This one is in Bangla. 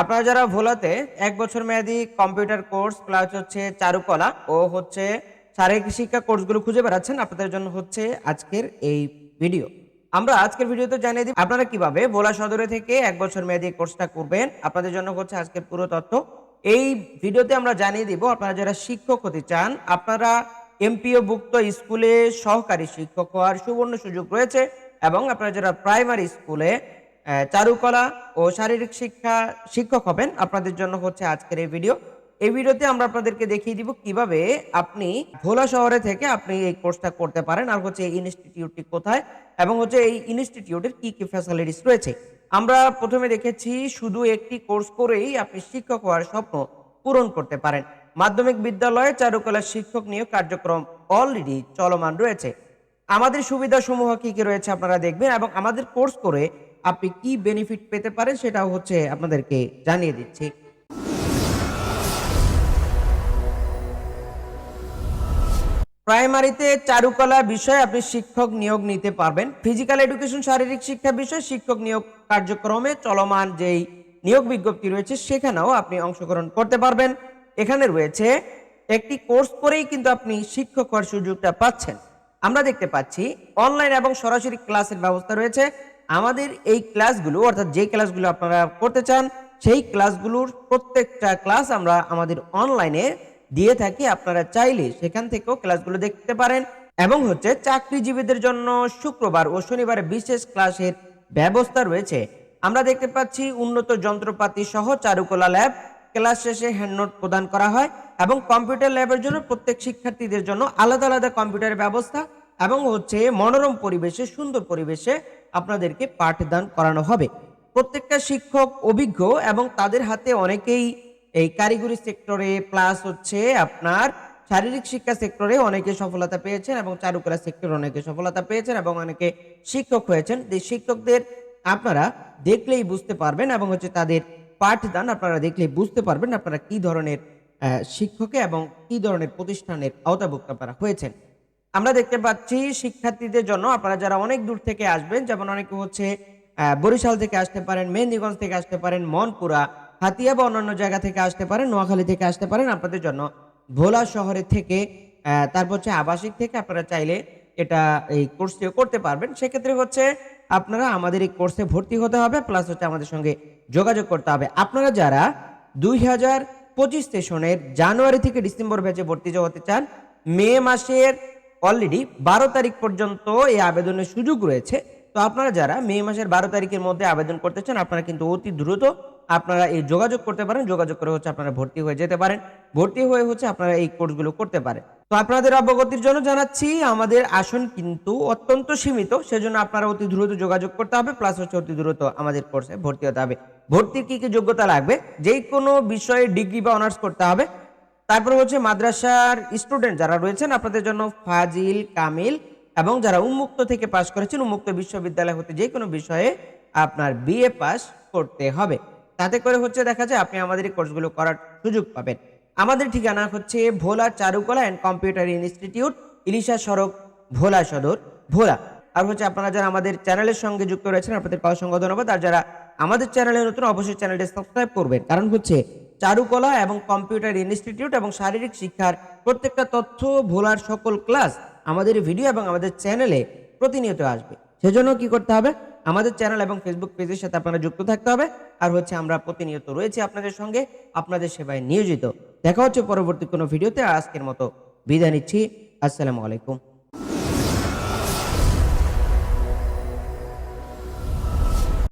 আপনারা যারা ভোলাতে এক বছর মেয়াদি কম্পিউটার কোর্স, প্লাস হচ্ছে চারুকলা ও হচ্ছে শারীরিক শিক্ষা কোর্সগুলো খুঁজে বেড়াচ্ছেন, আপনাদের জন্য হচ্ছে আজকের এই ভিডিও। আমরা আজকের ভিডিওতে জানিয়ে দিই আপনারা কীভাবে ভোলা সদরে থেকে এক বছর মেয়াদি কোর্সটা করবেন, আপনাদের জন্য হচ্ছে আজকের পুরো তথ্য। এই ভিডিওতে আমরা জানিয়ে দিব আপনারা যারা শিক্ষক হতে চান, আপনারা এমপিও ভুক্ত স্কুলে সহকারী শিক্ষক হওয়ার সুবর্ণ সুযোগ রয়েছে এবং আপনারা যারা প্রাইমারি স্কুলে চারুকলা ও শারীরিক শিক্ষা শিক্ষক হবেন। আপনাদের জন্য হচ্ছে আজকের এই ভিডিও। এই ভিডিওতে আমরা আপনাদেরকে দেখিয়ে দিব কীভাবে আপনি ভোলা শহরে থেকে আপনি এই কোর্সটা করতে পারেন আর হচ্ছে এই ইনস্টিটিউটটি কোথায় এবং হচ্ছে এই ইনস্টিটিউটের কি কি ফ্যাসিলিটিস রয়েছে। আমরা প্রথমে দেখেছি শুধু একটি কোর্স করেই আপনি শিক্ষক হওয়ার স্বপ্ন পূরণ করতে পারেন। মাধ্যমিক বিদ্যালয়ে চারুকলা শিক্ষক নিয়োগ কার্যক্রম অলরেডি চলমান রয়েছে। আমাদের সুবিধা সমূহ কি কি রয়েছে আপনারা দেখবেন এবং আমাদের কোর্স করে আপনি কি বেনিফিট পেতে পারেন সেটাও হচ্ছে আপনাদেরকে জানিয়ে দিচ্ছি। প্রাইমারিতে চারুকলা বিষয়ে আপনি শিক্ষক নিয়োগ নিতে পারবেন। ফিজিক্যাল এডুকেশন শারীরিক শিক্ষা বিষয়ে শিক্ষক নিয়োগ কার্যক্রমে চলমান যেই নিয়োগ বিজ্ঞপ্তি রয়েছে সেখানেও আপনি অংশগ্রহণ করতে পারবেন। এখানে রয়েছে একটি কোর্স করেই কিন্তু আপনি শিক্ষক হওয়ার সুযোগটা পাচ্ছেন। আমরা দেখতে পাচ্ছি অনলাইন এবং সরাসরি ক্লাসের ব্যবস্থা রয়েছে। আমাদের এই ক্লাসগুলো অর্থাৎ যে ক্লাসগুলো আপনারা করতে চান, সেই ক্লাসগুলোর প্রত্যেকটা ক্লাস আমরা আমাদের অনলাইনে দিয়ে থাকি। আপনারা চাইলে সেখান থেকেও ক্লাসগুলো দেখতে পারেন। এবং হচ্ছে চাকরিজীবীদের জন্য শুক্রবার ও শনিবারে বিশেষ ক্লাসের ব্যবস্থা রয়েছে। আমরা দেখতে পাচ্ছি উন্নত যন্ত্রপাতি সহ চারুকলা ল্যাব ক্লাস শেষে হ্যান্ডনোট প্রদান করা হয় এবং কম্পিউটার ল্যাবের জন্য প্রত্যেক শিক্ষার্থীদের জন্য আলাদা আলাদা কম্পিউটারের ব্যবস্থা এবং হচ্ছে মনোরম পরিবেশে, সুন্দর পরিবেশে আপনাদেরকে পাঠদান করানো হবে। প্রত্যেকটা শিক্ষক অভিজ্ঞ এবং তাদের হাতে অনেকেই এই কারিগরি সেক্টরে প্লাস হচ্ছে আপনার শারীরিক শিক্ষা সেক্টরে অনেকে সফলতা পেয়েছেন এবং চারুকলা সেক্টরে অনেকে সফলতা পেয়েছেন এবং অনেকে শিক্ষক হয়েছেন। শিক্ষকদের আপনারা দেখলেই বুঝতে পারবেন এবং হচ্ছে তাদের পাঠদান আপনারা দেখলে বুঝতে পারবেন আপনারা কি ধরনের শিক্ষকে এবং কি ধরনের প্রতিষ্ঠানের আওতাভুক্ত আপনারা হয়েছেন। আমরা দেখতে পাচ্ছি শিক্ষার্থীদের জন্য আপনারা যারা অনেক দূর থেকে আসবেন, যেমন অনেকে হচ্ছে বরিশাল থেকে আসতে পারেন, মেহেন্দিগঞ্জ থেকে আসতে পারেন, মনপুরা, হাতিয়া বা অন্যান্য জায়গা থেকে আসতে পারেন, নোয়াখালী থেকে আসতে পারেন, আপনাদের জন্য ভোলা শহরের থেকে তারপর হচ্ছে আবাসিক থেকে আপনারা চাইলে এটা এই কোর্সটিও করতে পারবেন। সেক্ষেত্রে হচ্ছে আপনারা আমাদের এই কোর্সে ভর্তি হতে হবে, প্লাস হচ্ছে আমাদের সঙ্গে যোগাযোগ করতে হবে। আপনারা যারা দুই হাজার পঁচিশ সেশনের জানুয়ারি থেকে ডিসেম্বর ব্যাচে ভর্তি হতে চান, মে মাসের অলরেডি বারো তারিখ পর্যন্ত এই আবেদনের সুযোগ রয়েছে। তো আপনারা যারা মে মাসের বারো তারিখের মধ্যে আবেদন করতে চান, আপনারা কিন্তু অতি দ্রুত আপনারা এই যোগাযোগ করতে পারেন। যোগাযোগ করে হচ্ছে আপনারা ভর্তি হয়ে যেতে পারেন। ভর্তি হয়ে হচ্ছে আপনারা এই কোর্সগুলো করতে পারেন। তো আপনাদের অবগতির জন্য জানাচ্ছি, আমাদের আসন কিন্তু অত্যন্ত সীমিত, সেজন্য আপনারা অতি দ্রুত যোগাযোগ করতে হবে প্লাস হচ্ছে অতি দ্রুত আমাদের কোর্সে ভর্তি হতে হবে। ভর্তির কি কি যোগ্যতা লাগবে? যে কোনো বিষয়ে ডিগ্রি বা অনার্স করতে হবে। তারপর হচ্ছে মাদ্রাসার স্টুডেন্ট যারা রয়েছেন, আপনাদের জন্য ফাজিল, কামিল এবং যারা উন্মুক্ত থেকে পাশ করেছেন, উন্মুক্ত বিশ্ববিদ্যালয় হতে যে কোনো বিষয়ে আপনার বিএ পাস করতে হবে। তাতে করে হচ্ছে দেখা যায়, আপনি আমাদের এই কোর্সগুলো করার সুযোগ পাবেন। আমাদের ঠিকানা হচ্ছে Bhola Charukala and computer institute Ilisha সড়ক, ভোলা সদর, ভোলা। আর হচ্ছে আপনারা যারা আমাদের চ্যানেলের সঙ্গে যুক্ত রয়েছেন, আপনাদের অসংখ্য ধন্যবাদ। আর যারা আমাদের চ্যানেলে নতুন, অবশ্যই চ্যানেলটি সাবস্ক্রাইব করবেন। কারণ হচ্ছে চারুকলা এবং কম্পিউটার ইনস্টিটিউট এবং শারীরিক শিক্ষার প্রত্যেকটা তথ্য, ভোলার সকল ক্লাস আমাদের ভিডিও এবং আমাদের চ্যানেলে প্রতিনিয়ত আসবে। সেজন্য কি করতে হবে? আমাদের চ্যানেল এবং ফেসবুক পেজের সাথে আপনারা যুক্ত থাকতে হবে। আর হচ্ছে আমরা প্রতিনিয়ত রয়েছি আপনাদের সঙ্গে, আপনাদের সেবায় নিয়োজিত। দেখা হচ্ছে পরবর্তী কোনো ভিডিওতে। আজকের মতো বিদায় নিচ্ছি। আসসালামু আলাইকুম।